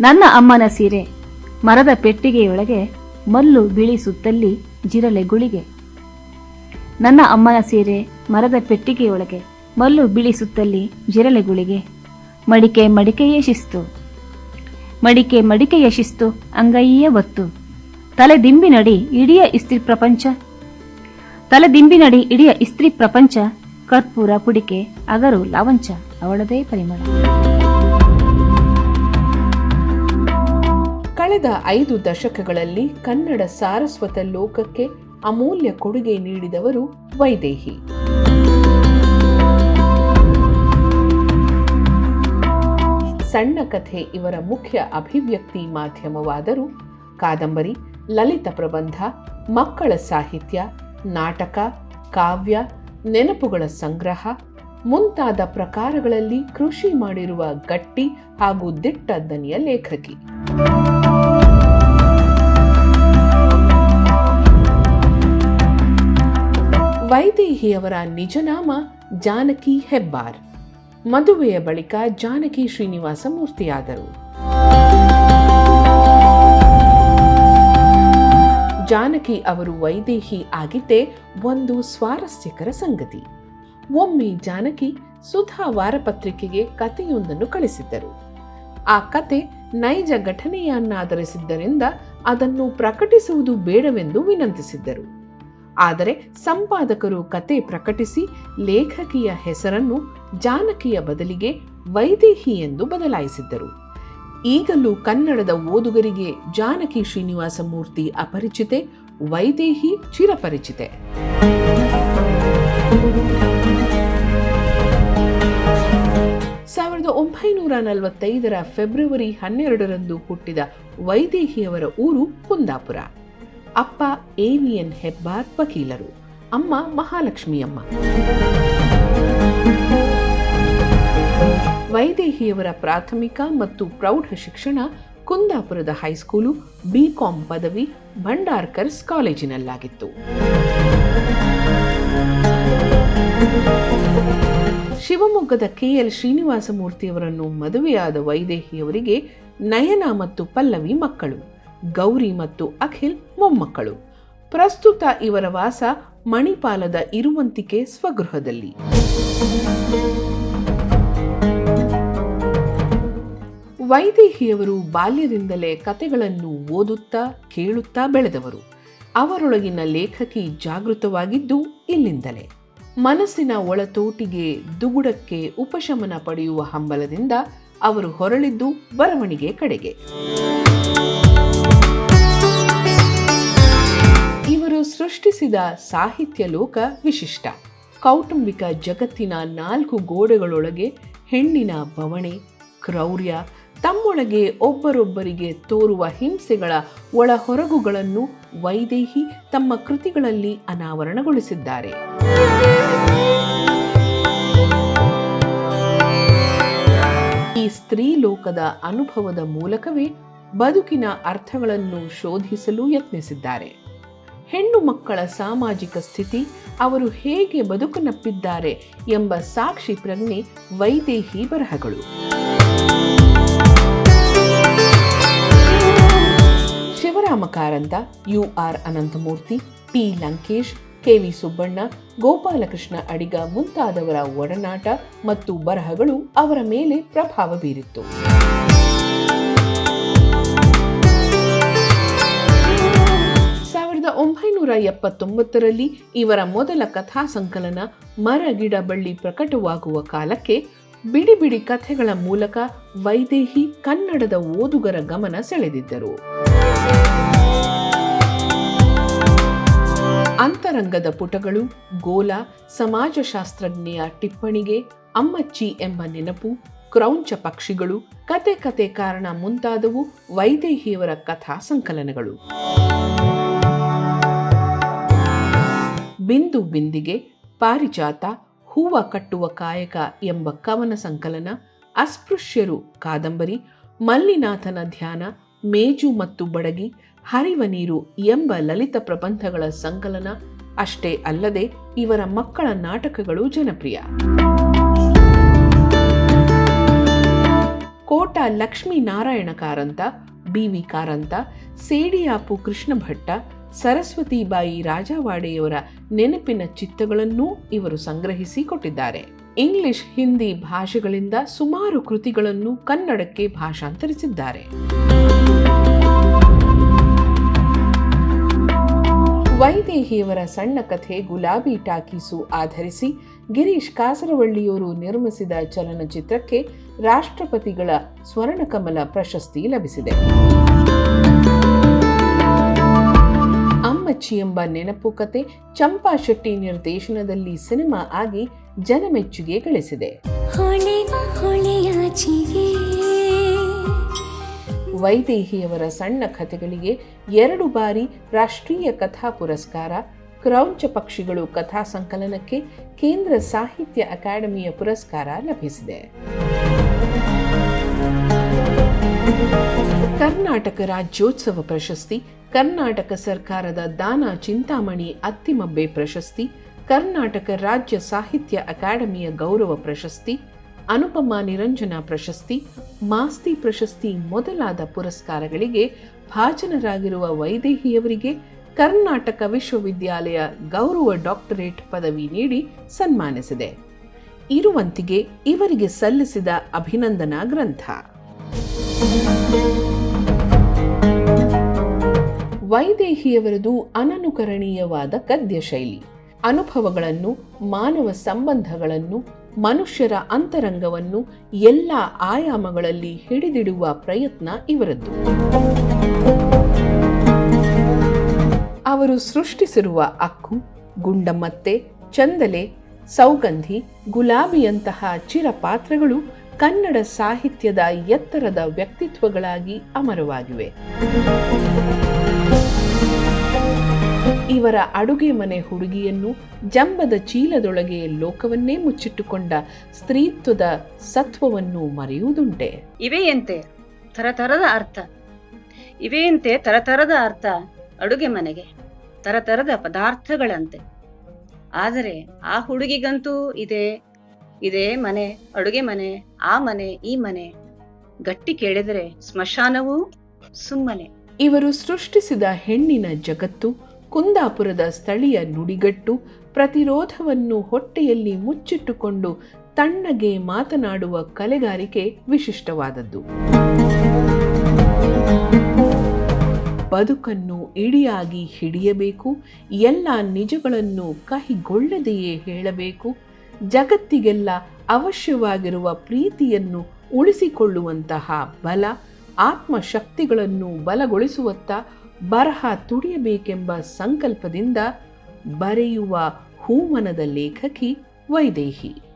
ನನ್ನ ಅಮ್ಮನ ಸೀರೆ ಮರದ ಪೆಟ್ಟಿಗೆಯೊಳಗೆ ಮಲ್ಲು ಬಿಳಿ ಸುತ್ತಲ್ಲಿ ಜಿರಳೆ ಗುಳಿಗೆ. ನನ್ನ ಅಮ್ಮನ ಸೀರೆ ಮರದ ಪೆಟ್ಟಿಗೆಯೊಳಗೆ ಮಲ್ಲು ಬಿಳಿ ಸುತ್ತಲ್ಲಿ ಜಿರಳೆ ಗುಳಿಗೆ. ಮಡಿಕೆ ಮಡಿಕೆಯೇ ಶಿಸ್ತು. ಮಡಿಕೆ ಮಡಿಕೆಯ ಶಿಸ್ತು ಅಂಗೈಯ ಒತ್ತು. ತಲೆ ದಿಂಬಿನಡಿ ಇಡೀ ಇಸ್ತ್ರಿ ಪ್ರಪಂಚ. ತಲೆ ದಿಂಬಿನಡಿ ಇಡೀ ಇಸ್ತ್ರಿ ಪ್ರಪಂಚ ಕರ್ಪೂರ ಪುಡಿಕೆ ಅಗರು ಲಾವಂಚ ಅವಳದೇ ಪರಿಮಳ. ಕಳೆದ ಐದು ದಶಕಗಳಲ್ಲಿ ಕನ್ನಡ ಸಾರಸ್ವತ ಲೋಕಕ್ಕೆ ಅಮೂಲ್ಯ ಕೊಡುಗೆ ನೀಡಿದವರು ವೈದೇಹಿ. ಸಣ್ಣ ಕಥೆ ಇವರ ಮುಖ್ಯ ಅಭಿವ್ಯಕ್ತಿ ಮಾಧ್ಯಮವಾದರೂ ಕಾದಂಬರಿ, ಲಲಿತ ಪ್ರಬಂಧ, ಮಕ್ಕಳ ಸಾಹಿತ್ಯ, ನಾಟಕ, ಕಾವ್ಯ, ನೆನಪುಗಳ ಸಂಗ್ರಹ, ಮುಂತಾದ ಪ್ರಕಾರಗಳಲ್ಲಿ ಕೃಷಿ ಮಾಡಿರುವ ಗಟ್ಟಿ ಹಾಗೂ ದಿಟ್ಟ ದನಿಯ ಲೇಖಕಿ. ವೈದೇಹಿಯವರ ನಿಜನಾಮ ಜಾನಕಿ ಹೆಬ್ಬಾರ್. ಮದುವೆಯ ಬಳಿಕ ಜಾನಕಿ ಶ್ರೀನಿವಾಸ ಮೂರ್ತಿಯಾದರು. ಜಾನಕಿ ಅವರು ವೈದೇಹಿ ಆಗಿದ್ದೇ ಒಂದು ಸ್ವಾರಸ್ಯಕರ ಸಂಗತಿ. ಒಮ್ಮೆ ಜಾನಕಿ ಸುಧಾ ವಾರಪತ್ರಿಕೆಗೆ ಕಥೆಯೊಂದನ್ನು ಕಳಿಸಿದ್ದರು. ಆ ಕತೆ ನೈಜ ಘಟನೆಯನ್ನಾಧರಿಸಿದ್ದರಿಂದ ಅದನ್ನು ಪ್ರಕಟಿಸುವುದು ಬೇಡವೆಂದು ವಿನಂತಿಸಿದ್ದರು. ಆದರೆ ಸಂಪಾದಕರು ಕತೆ ಪ್ರಕಟಿಸಿ ಲೇಖಕಿಯ ಹೆಸರನ್ನು ಜಾನಕಿಯ ಬದಲಿಗೆ ವೈದೇಹಿ ಎಂದು ಬದಲಾಯಿಸಿದ್ದರು. ಈಗಲೂ ಕನ್ನಡದ ಓದುಗರಿಗೆ ಜಾನಕಿ ಶ್ರೀನಿವಾಸ ಮೂರ್ತಿ ಅಪರಿಚಿತೆ, ವೈದೇಹಿ ಚಿರಪರಿಚಿತೆ. ಸಾವಿರದ ಒಂಬೈನೂರ ನಲವತ್ತೈದರ ಫೆಬ್ರವರಿ ಹನ್ನೆರಡರಂದು ಹುಟ್ಟಿದ ವೈದೇಹಿಯವರ ಊರು ಕುಂದಾಪುರ. ಅಪ್ಪ ಎವಿಎನ್ ಹೆಬ್ಬಾರ್ ವಕೀಲರು, ಅಮ್ಮ ಮಹಾಲಕ್ಷ್ಮಿಯಮ್ಮ. ವೈದೇಹಿಯವರ ಪ್ರಾಥಮಿಕ ಮತ್ತು ಪ್ರೌಢ ಶಿಕ್ಷಣ ಕುಂದಾಪುರದ ಹೈಸ್ಕೂಲು, ಬಿಕಾಂ ಪದವಿ ಭಂಡಾರ್ಕರ್ಸ್ ಕಾಲೇಜಿನಲ್ಲಾಗಿತ್ತು. ಶಿವಮೊಗ್ಗದ ಕೆಎಲ್ ಶ್ರೀನಿವಾಸಮೂರ್ತಿಯವರನ್ನು ಮದುವೆಯಾದ ವೈದೇಹಿಯವರಿಗೆ ನಯನ ಮತ್ತು ಪಲ್ಲವಿ ಮಕ್ಕಳು. ಗೌರಿ ಮತ್ತು ಅಖಿಲ್ ಮೊಮ್ಮಕ್ಕಳು. ಪ್ರಸ್ತುತ ಇವರ ವಾಸ ಮಣಿಪಾಲದ ಇರುವಂತಿಕೆ ಸ್ವಗೃಹದಲ್ಲಿ. ವೈದೇಹಿಯವರು ಬಾಲ್ಯದಿಂದಲೇ ಕತೆಗಳನ್ನು ಓದುತ್ತಾ ಕೇಳುತ್ತಾ ಬೆಳೆದವರು. ಅವರೊಳಗಿನ ಲೇಖಕಿ ಜಾಗೃತವಾಗಿದ್ದು ಇಲ್ಲಿಂದಲೇ. ಮನಸ್ಸಿನ ಒಳತೋಟಿಗೆ ದುಗುಡಕ್ಕೆ ಉಪಶಮನ ಪಡೆಯುವ ಹಂಬಲದಿಂದ ಅವರು ಹೊರಳಿದ್ದು ಬರವಣಿಗೆ ಕಡೆಗೆ. ಸೃಷ್ಟಿಸಿದ ಸಾಹಿತ್ಯ ಲೋಕ ವಿಶಿಷ್ಟ. ಕೌಟುಂಬಿಕ ಜಗತ್ತಿನ ನಾಲ್ಕು ಗೋಡೆಗಳೊಳಗೆ ಹೆಣ್ಣಿನ ಬವಣೆ, ಕ್ರೌರ್ಯ, ತಮ್ಮೊಳಗೆ ಒಬ್ಬರೊಬ್ಬರಿಗೆ ತೋರುವ ಹಿಂಸೆಗಳ ಒಳಹೊರಗುಗಳನ್ನು ವೈದೇಹಿ ತಮ್ಮ ಕೃತಿಗಳಲ್ಲಿ ಅನಾವರಣಗೊಳಿಸಿದ್ದಾರೆ. ಈ ಸ್ತ್ರೀ ಲೋಕದ ಅನುಭವದ ಮೂಲಕವೇ ಬದುಕಿನ ಅರ್ಥಗಳನ್ನು ಶೋಧಿಸಲು ಯತ್ನಿಸಿದ್ದಾರೆ. ಹೆಣ್ಣು ಮಕ್ಕಳ ಸಾಮಾಜಿಕ ಸ್ಥಿತಿ, ಅವರು ಹೇಗೆ ಬದುಕನಪ್ಪಿದ್ದಾರೆ ಎಂಬ ಸಾಕ್ಷಿ ಪ್ರಜ್ಞೆ ವೈದೇಹಿ ಬರಹಗಳು. Shivarama Karanth U R Ananthamurthy, P. Lankesh, KV Subbanna, Gopalakrishna Adiga ಮುಂತಾದವರ ಒಡನಾಟ ಮತ್ತು ಬರಹಗಳು ಅವರ ಮೇಲೆ ಪ್ರಭಾವ ಬೀರಿತ್ತು. ಒಂಬೈನೂರ ಎಪ್ಪತ್ತೊಂಬತ್ತರಲ್ಲಿ ಇವರ ಮೊದಲ ಕಥಾ ಸಂಕಲನ ಮರ ಬಳ್ಳಿ ಪ್ರಕಟವಾಗುವ ಕಾಲಕ್ಕೆ ಬಿಡಿ ಬಿಡಿ ಕಥೆಗಳ ಮೂಲಕ ವೈದೇಹಿ ಕನ್ನಡದ ಓದುಗರ ಗಮನ ಸೆಳೆದಿದ್ದರು. ಅಂತರಂಗದ ಪುಟಗಳು, ಗೋಲ, ಸಮಾಜಶಾಸ್ತ್ರಜ್ಞೆಯ ಟಿಪ್ಪಣಿಗೆ, ಅಮ್ಮಚ್ಚಿ ಎಂಬ ನೆನಪು, ಕ್ರೌಂಚ ಪಕ್ಷಿಗಳು, ಕತೆ ಕತೆ ಕಾರಣ ಮುಂತಾದವು ವೈದೇಹಿಯವರ ಕಥಾ ಸಂಕಲನಗಳು. ಬಿಂದು ಬಿಂದಿಗೆ ಪಾರಿಜಾತ ಹೂವ ಕಟ್ಟುವ ಕಾಯಕ ಎಂಬ ಕವನ ಸಂಕಲನ, ಅಸ್ಪೃಶ್ಯರು ಕಾದಂಬರಿ, ಮಲ್ಲಿನಾಥನ ಧ್ಯಾನ, ಮೇಜು ಮತ್ತು ಬಡಗಿ, ಹರಿವ ನೀರು ಎಂಬ ಲಲಿತ ಪ್ರಬಂಧಗಳ ಸಂಕಲನ, ಅಷ್ಟೇ ಅಲ್ಲದೆ ಇವರ ಮಕ್ಕಳ ನಾಟಕಗಳು ಜನಪ್ರಿಯ. ಕೋಟ ಲಕ್ಷ್ಮೀನಾರಾಯಣ ಕಾರಂತ, ಬಿ ವಿ ಕಾರಂತ, ಸೇಡಿಯಾಪು ಕೃಷ್ಣ ಭಟ್ಟ ಸರಸ್ವತಿಬಾಯಿ ರಾಜಾವಾಡೆಯವರ ನೆನಪಿನ ಚಿತ್ತಗಳನ್ನೂ ಇವರು ಸಂಗ್ರಹಿಸಿ ಕೊಟ್ಟಿದ್ದಾರೆ. ಇಂಗ್ಲಿಷ್, ಹಿಂದಿ ಭಾಷೆಗಳಿಂದ ಸುಮಾರು ಕೃತಿಗಳನ್ನು ಕನ್ನಡಕ್ಕೆ ಭಾಷಾಂತರಿಸಿದ್ದಾರೆ. ವೈದೇಹಿಯವರ ಸಣ್ಣ ಕಥೆ ಗುಲಾಬಿ ಟಾಕೀಸು ಆಧರಿಸಿ ಗಿರೀಶ್ ಕಾಸರವಳ್ಳಿಯವರು ನಿರ್ಮಿಸಿದ ಚಲನಚಿತ್ರಕ್ಕೆ ರಾಷ್ಟ್ರಪತಿಗಳ ಸ್ವರ್ಣಕಮಲ ಪ್ರಶಸ್ತಿ ಲಭಿಸಿದೆ. ಅಮ್ಮಚ್ಚಿ ಎಂಬ ನೆನಪು ಕತೆ ಚಂಪಾ ಶೆಟ್ಟಿ ನಿರ್ದೇಶನದಲ್ಲಿ ಸಿನಿಮಾ ಆಗಿ ಜನಮೆಚ್ಚುಗೆ ಗಳಿಸಿದೆ. ವೈದೇಹಿಯವರ ಸಣ್ಣ ಕಥೆಗಳಿಗೆ ಎರಡು ಬಾರಿ ರಾಷ್ಟ್ರೀಯ ಕಥಾ ಪುರಸ್ಕಾರ ಕ್ರೌಂಚ ಪಕ್ಷಿಗಳು ಕಥಾ ಸಂಕಲನಕ್ಕೆ ಕೇಂದ್ರ ಸಾಹಿತ್ಯ ಅಕಾಡೆಮಿಯ ಪುರಸ್ಕಾರ ಲಭಿಸಿದೆ. ಕರ್ನಾಟಕ ರಾಜ್ಯೋತ್ಸವ ಪ್ರಶಸ್ತಿ ಕರ್ನಾಟಕ ಸರ್ಕಾರದ ದಾನ ಚಿಂತಾಮಣಿ ಅತ್ತಿಮಬ್ಬೆ ಪ್ರಶಸ್ತಿ, ಕರ್ನಾಟಕ ರಾಜ್ಯ ಸಾಹಿತ್ಯ ಅಕಾಡೆಮಿಯ ಗೌರವ ಪ್ರಶಸ್ತಿ, ಅನುಪಮ ನಿರಂಜನ ಪ್ರಶಸ್ತಿ, ಮಾಸ್ತಿ ಪ್ರಶಸ್ತಿ ಮೊದಲಾದ ಪುರಸ್ಕಾರಗಳಿಗೆ ಭಾಜನರಾಗಿರುವ ವೈದೇಹಿಯವರಿಗೆ ಕರ್ನಾಟಕ ವಿಶ್ವವಿದ್ಯಾಲಯ ಗೌರವ ಡಾಕ್ಟರೇಟ್ ಪದವಿ ನೀಡಿ ಸನ್ಮಾನಿಸಿದೆ. ಇರುವಂತಿಗೆ ಇವರಿಗೆ ಸಲ್ಲಿಸಿದ ಅಭಿನಂದನಾ ಗ್ರಂಥ. ವೈದೇಹಿಯವರದು ಅನನುಕರಣೀಯವಾದ ಗದ್ಯ ಶೈಲಿ ಅನುಭವಗಳನ್ನು, ಮಾನವ ಸಂಬಂಧಗಳನ್ನು, ಮನುಷ್ಯರ ಅಂತರಂಗವನ್ನು ಎಲ್ಲ ಆಯಾಮಗಳಲ್ಲಿ ಹಿಡಿದಿಡುವ ಪ್ರಯತ್ನ ಇವರದ್ದು. ಅವರು ಸೃಷ್ಟಿಸಿರುವ ಅಕ್ಕು ಗುಂಡಮ್ಮತ್ತೆ ಚಂದಲೆ, ಸೌಗಂಧಿ, ಗುಲಾಬಿಯಂತಹ ಚಿರಪಾತ್ರಗಳು ಕನ್ನಡ ಸಾಹಿತ್ಯದ ಎತ್ತರದ ವ್ಯಕ್ತಿತ್ವಗಳಾಗಿ ಅಮರವಾಗಿವೆ. ಇವರ ಅಡುಗೆ ಮನೆ ಹುಡುಗಿಯನ್ನು ಜಂಬದ ಚೀಲದೊಳಗೆ ಲೋಕವನ್ನೇ ಮುಚ್ಚಿಟ್ಟುಕೊಂಡ ಸ್ತ್ರೀತ್ವದ ಸತ್ವವನ್ನು ಮರೆಯುವುದುಂಟೆ. ಇವೆಯಂತೆ ತರತರದ ಅರ್ಥ. ಇವೆಯಂತೆ ತರತರದ ಅರ್ಥ ಅಡುಗೆ ಮನೆಗೆ. ತರತರದ ಪದಾರ್ಥಗಳಂತೆ. ಆದರೆ ಆ ಹುಡುಗಿಗಂತೂ ಇದೆ ಇದೇ ಮನೆ ಅಡುಗೆ ಮನೆ ಆ ಮನೆ ಈ ಮನೆ. ಗಟ್ಟಿ ಕೇಳಿದರೆ ಸ್ಮಶಾನವೂ ಸುಮ್ಮನೆ. ಇವರು ಸೃಷ್ಟಿಸಿದ ಹೆಣ್ಣಿನ ಜಗತ್ತು ಕುಂದಾಪುರದ ಸ್ಥಳೀಯ ನುಡಿಗಟ್ಟು ಪ್ರತಿರೋಧವನ್ನು ಹೊಟ್ಟೆಯಲ್ಲಿ ಮುಚ್ಚಿಟ್ಟುಕೊಂಡು ತಣ್ಣಗೆ ಮಾತನಾಡುವ ಕಲೆಗಾರಿಕೆ ವಿಶಿಷ್ಟವಾದದ್ದು. ಬದುಕನ್ನು ಇಡಿಯಾಗಿ ಹಿಡಿಯಬೇಕು, ಎಲ್ಲ ನಿಜಗಳನ್ನು ಕಹಿಗೊಳ್ಳದೆಯೇ ಹೇಳಬೇಕು, ಜಗತ್ತಿಗೆಲ್ಲ ಅವಶ್ಯವಾಗಿರುವ ಪ್ರೀತಿಯನ್ನು ಉಳಿಸಿಕೊಳ್ಳುವಂತಹ ಬಲ, ಆತ್ಮಶಕ್ತಿಗಳನ್ನು ಬಲಗೊಳಿಸುವತ್ತ ಬರಹ ತುಡಿಯಬೇಕೆಂಬ ಸಂಕಲ್ಪದಿಂದ ಬರೆಯುವ ಹೂಮನದ ಲೇಖಕಿ ವೈದೇಹಿ.